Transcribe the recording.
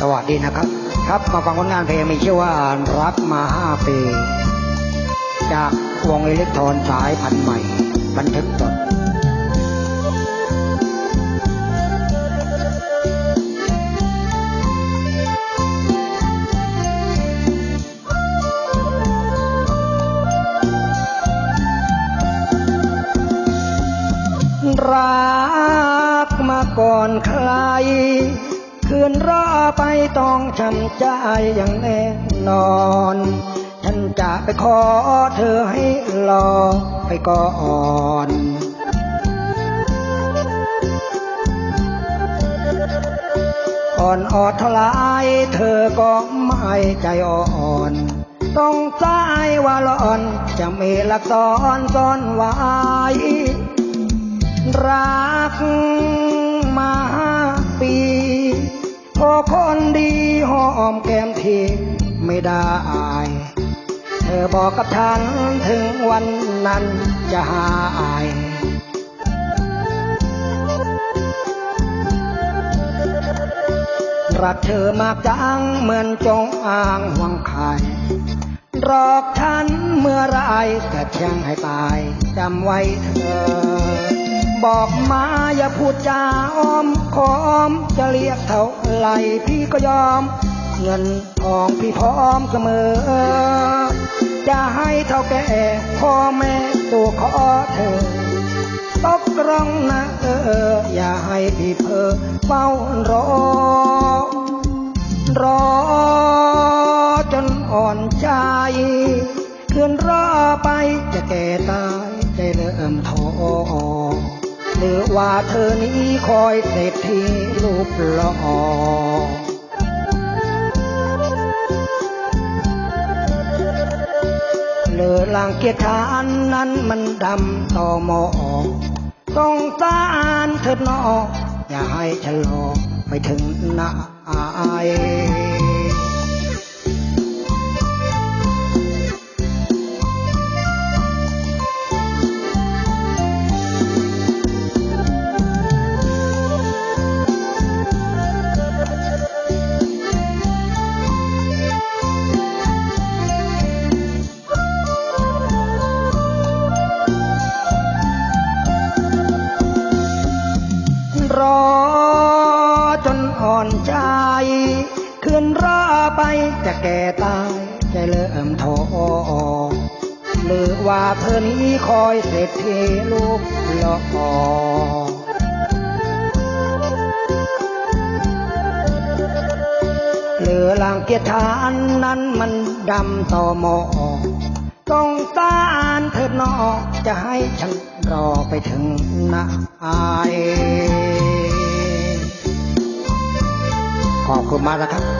สวัสดีนะครับ ครับมาฟังผลงานเพลงมีชื่อว่ารักมาห้าปี จากวงอิเล็กทรอนสายพันธุ์ใหม่ บันทึกสดรักมาก่อนใคร คืนรอไปต้องช้ำใจอย่างแน่นอน ฉันจะไปขอเธอให้รอไปก่อนอ่อนออดทลายเธอก็ไม่ใจอ่อน ต้องสายว่าหลอนจะมีหลักซ้อนซ่อนไว้รัก ไม่ได้ เธอบอกกับฉันถึงวันนั้นจะหายรักเธอมากจังเหมือนจงอ้างหวังใครอกฉันเมื่อไรแต่เที่ยงให้ตายจำไว้เธอ บอกมาอย่าพูดจาอ้อมขอมจะเรียกเท่าไหรพี่ก็ยอม เงินทองพี่พร้อมเสมอ จะให้เท่าแก่พ่อแม่ตัวขอเธอตกลงนะเออ อย่าให้พี่เพอเฝ้ารอ รอจนอ่อนใจคืนรอไปจะแก่ตายใจเริ่มท้อหรือว่าเธอนี้คอยเศรษฐีรูปหล่อ ลอลางเกียรติฐานนั้นมันดำต่อหมอต้องสารเถิดนออย่าให้ฉันรอไปถึงหน้าอาย อ่อนใจคืนรอไปจะแก่ตายใจเริ่มท้อหรือว่าเธอนี้คอยเศรษฐีลูกหล่อเหลือลางเกียรติฐานนั้นมันดำต่อหมอต้องตานเถิดนอจะให้ฉันรอไปถึงนาอาย ขอบคุณมากนะครับ